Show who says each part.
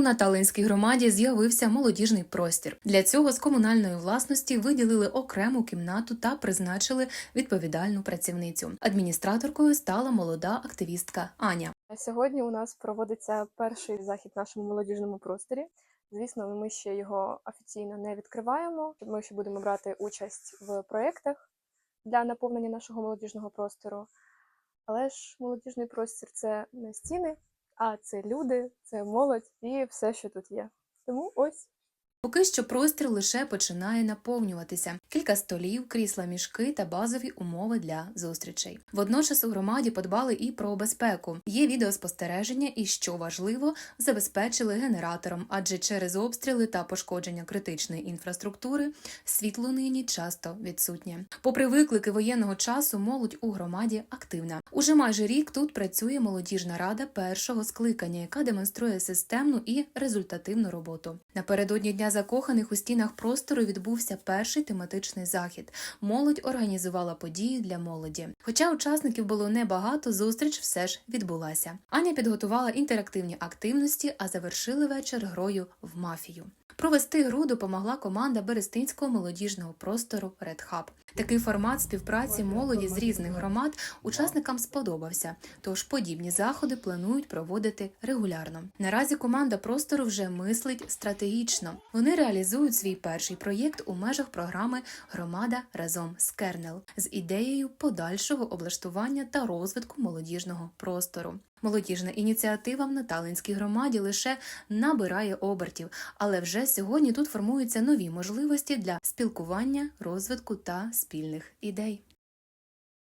Speaker 1: У Наталинській громаді з'явився молодіжний простір. Для цього з комунальної власності виділили окрему кімнату та призначили відповідальну працівницю. Адміністраторкою стала молода активістка Аня.
Speaker 2: Сьогодні у нас проводиться перший захід в нашому молодіжному просторі. Звісно, ми ще його офіційно не відкриваємо. Ми ще будемо брати участь в проєктах для наповнення нашого молодіжного простору. Але ж молодіжний простір це не стіни, а це люди, це молодь і все, що тут є. Тому ось
Speaker 1: Поки що простір лише починає наповнюватися: кілька столів, крісла, мішки та базові умови для зустрічей. Водночас у громаді подбали і про безпеку. Є відеоспостереження, і що важливо, забезпечили генератором, адже через обстріли та пошкодження критичної інфраструктури світло нині часто відсутнє. Попри виклики воєнного часу, молодь у громаді активна. Уже майже рік тут працює молодіжна рада першого скликання, яка демонструє системну і результативну роботу. Напередодні дня закоханих у стінах простору відбувся перший тематичний захід. Молодь організувала події для молоді. Хоча учасників було небагато, зустріч все ж відбулася. Аня підготувала інтерактивні активності, а завершили вечір грою в мафію. Провести гру допомогла команда Берестинського молодіжного простору Red Hub. Такий формат співпраці молоді з різних громад учасникам сподобався, тож подібні заходи планують проводити регулярно. Наразі команда простору вже мислить стратегічно. Вони реалізують свій перший проєкт у межах програми Громада разом з Кернел з ідеєю подальшого облаштування та розвитку молодіжного простору. Молодіжна ініціатива в Наталинській громаді лише набирає обертів, але вже сьогодні тут формуються нові можливості для спілкування, розвитку та спільних ідей.